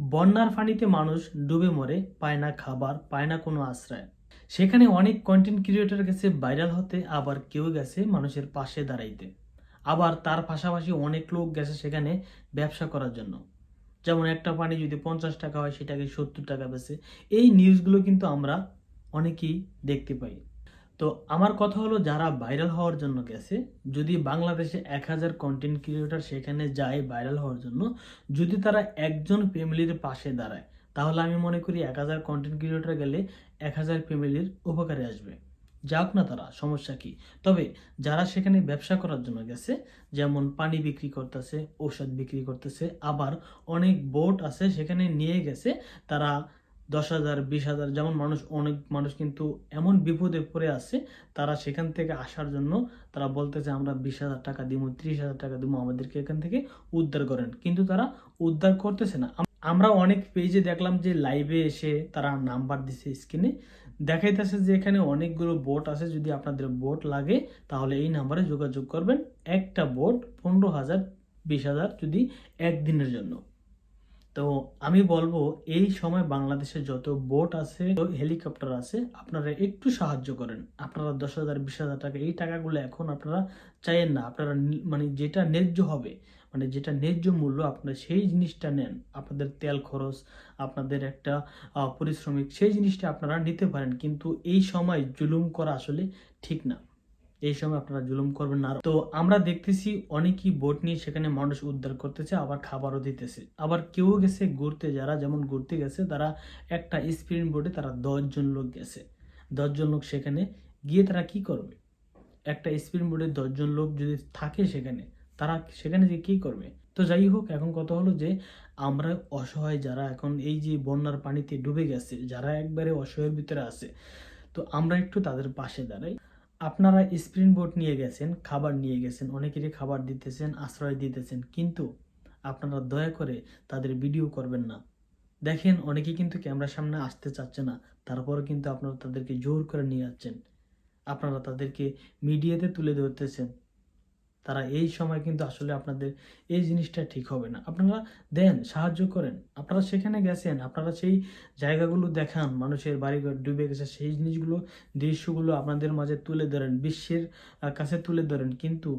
বন্যার ফানিতে মানুষ ডুবে মরে, পায় না খাবার, পায় না কোনো আশ্রয়। সেখানে অনেক কন্টেন্ট ক্রিয়েটর গেছে ভাইরাল হতে, আবার কেউ গেছে মানুষের পাশে দাঁড়াইতে। আবার তার পাশাপাশি অনেক লোক গেছে সেখানে ব্যবসা করার জন্য। যেমন একটা পানি যদি পঞ্চাশ টাকা হয়, সেটাকে সত্তর টাকা বেছে এই নিউজগুলো কিন্তু আমরা অনেকেই দেখতে পাই। তো আমার কথা হলো যারা ভাইরাল হওয়ার জন্য গেছে, যদি বাংলাদেশে এক হাজার কন্টেন্ট ক্রিয়েটার সেখানে যায় ভাইরাল হওয়ার জন্য, যদি তারা একজন ফ্যামিলির পাশে দাঁড়ায়, তাহলে আমি মনে করি এক হাজার কন্টেন্ট ক্রিয়েটর গেলে এক হাজার ফ্যামিলির উপকারে আসবে। যাক না তারা, সমস্যা কি? তবে যারা সেখানে ব্যবসা করার জন্য গেছে, যেমন পানি বিক্রি করতেছে, ঔষধ বিক্রি করতেছে, আবার অনেক বোট আছে সেখানে নিয়ে গেছে, তারা দশ হাজার, বিশ হাজার, যেমন মানুষ, অনেক মানুষ কিন্তু এমন বিপদে পড়ে আছে, তারা সেখান থেকে আসার জন্য তারা বলতেছে, আমরা বিশ হাজার টাকা দিব ত্রিশ হাজার টাকা দিব আমাদেরকে এখান থেকে উদ্ধার করেন। কিন্তু তারা উদ্ধার করতেছে না। আমরা অনেক পেজে দেখলাম যে লাইভে এসে তারা নাম্বার দিছে স্ক্রিনে দেখাইতেছে যে এখানে অনেকগুলো বোট আছে, যদি আপনাদের বোট লাগে, তাহলে এই নাম্বারে যোগাযোগ করবেন। একটা বোট পনেরো হাজার, বিশ হাজার যদি একদিনের জন্য। তো আমি বলব, এই সময় বাংলাদেশে যত বোট আছে হেলিকপ্টার আছে, আপনারা একটু সাহায্য করেন। আপনারা দশ হাজার, বিশ হাজার টাকা, এই টাকাগুলো এখন আপনারা চাইেন না। আপনারা মানে যেটা ন্যায্য হবে মানে যেটা ন্যায্য মূল্য, আপনারা সেই জিনিসটা নেন। আপনাদের তেল খরচ, আপনাদের একটা পরিশ্রমিক, সেই জিনিসটা আপনারা নিতে পারেন। কিন্তু এই সময় জুলুম করা আসলে ঠিক না। এই সময় আপনারা জুলুম করবেন না। তো আমরা দেখতেছি অনেকেই বোট নিয়ে সেখানে মানুষ উদ্ধার করতেছে, আবার খাবারও দিতেছে। আবার কেউ গেছে ঘুরতে, যারা যেমন ঘুরতে গেছে, তারা একটা স্পিড বোটে তারা দশজন লোক গেছে। দশজন লোক সেখানে গিয়ে তারা কি করবে? একটা স্পিড বোটে দশজন লোক যদি থাকে সেখানে, তারা সেখানে যে কি করবে? তো যাই হোক, এখন কথা হলো যে আমরা অসহায় যারা এখন এই যে বন্যার পানিতে ডুবে গেছে, যারা একবারে অসহায়ের ভিতরে আছে, তো আমরা একটু তাদের পাশে দাঁড়াই। আপনারা স্প্রিন বোট নিয়ে গেছেন, খাবার নিয়ে গেছেন, অনেকেরই খাবার দিতেছেন, আশ্রয় দিতেছেন, কিন্তু আপনারা দয়া করে তাদের ভিডিও করবেন না। দেখেন অনেকে কিন্তু ক্যামেরার সামনে আসতে চাচ্ছে না, তারপরও কিন্তু আপনারা তাদেরকে জোর করে নিয়ে যাচ্ছেন। আপনারা তাদেরকে মিডিয়াতে তুলে ধরতেছেন। তারা এই সময় কিন্তু আসলে আপনাদের এই জিনিসটা ঠিক হবে না। আপনারা দেন, সাহায্য করেন। আপনারা সেখানে গেছেন, আপনারা সেই জায়গাগুলো দেখান, মানুষের বাড়িঘর ডুবে গেছে, সেই জিনিসগুলো, দৃশ্যগুলো আপনাদের মাঝে তুলে ধরেন, বিশ্বের কাছে তুলে ধরেন। কিন্তু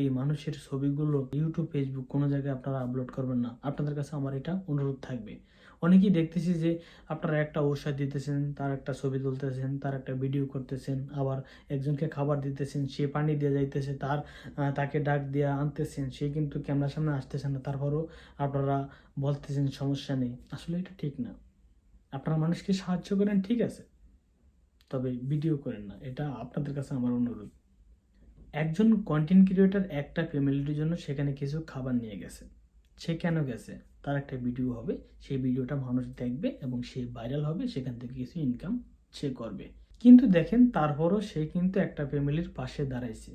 এই মানুষের ছবিগুলো, ইউটিউব ফেসবুক কোনো জায়গায় আপনারা আপলোড করবেন না। আপনাদের কাছে আমার এটা অনুরোধ থাকবে। অনেকেই দেখতেছি যে আপনারা একটা ঔষধ দিতেছেন, তার একটা ছবি তুলতেছেন, তার একটা ভিডিও করতেছেন, আবার একজনকে খাবার দিতেছেন, সে পানি দিয়ে যাইতেছে, তার তাকে ডাক দিয়ে আনতেছেন, সে কিন্তু ক্যামেরার সামনে আসতেছে না, তারপরও আপনারা বলতেছেন সমস্যা নেই। আসলে এটা ঠিক না। আপনারা মানুষকে সাহায্য করেন, ঠিক আছে। তবে ভিডিও করেন না, এটা আপনাদের কাছে আমার অনুরোধ। একজন কন্টেন্ট ক্রিয়েটার একটা ফ্যামিলির জন্য সেখানে কিছু খাবার নিয়ে গেছে। সে কেন গেছে? তার একটা ভিডিও হবে। সেই ভিডিওটা মানুষ দেখবে এবং সে ভাইরাল হবে, সেখান থেকে কিছু ইনকাম সে করবে। কিন্তু দেখেন, তারপরও সে কিন্তু একটা ফ্যামিলির পাশে দাঁড়াইছে।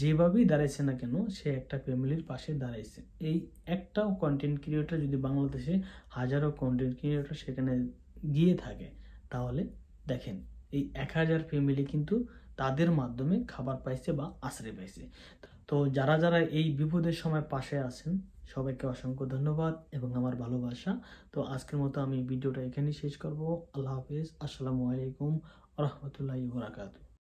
যেভাবেই দাঁড়াইছে না কেন, সে একটা ফ্যামিলির পাশে দাঁড়াইছে। এই একটাও কন্টেন্ট ক্রিয়েটর যদি বাংলাদেশে হাজারো কন্টেন্ট ক্রিয়েটর সেখানে গিয়ে থাকে, তাহলে দেখেন, এই এক হাজার ফ্যামিলি কিন্তু তাদের মাধ্যমে খাবার পাইছে বা আশ্রয় পাইছে। তো যারা যারা এই বিপদের সময় পাশে আছেন সবাইকে অসংখ্য ধন্যবাদ এবং আমার ভালোবাসা। তো আজকের মতো আমি ভিডিওটা এখানেই শেষ করব। আল্লাহ হাফিজ। আসসালামু আলাইকুম রহমতুল্লাহ বরাকাতু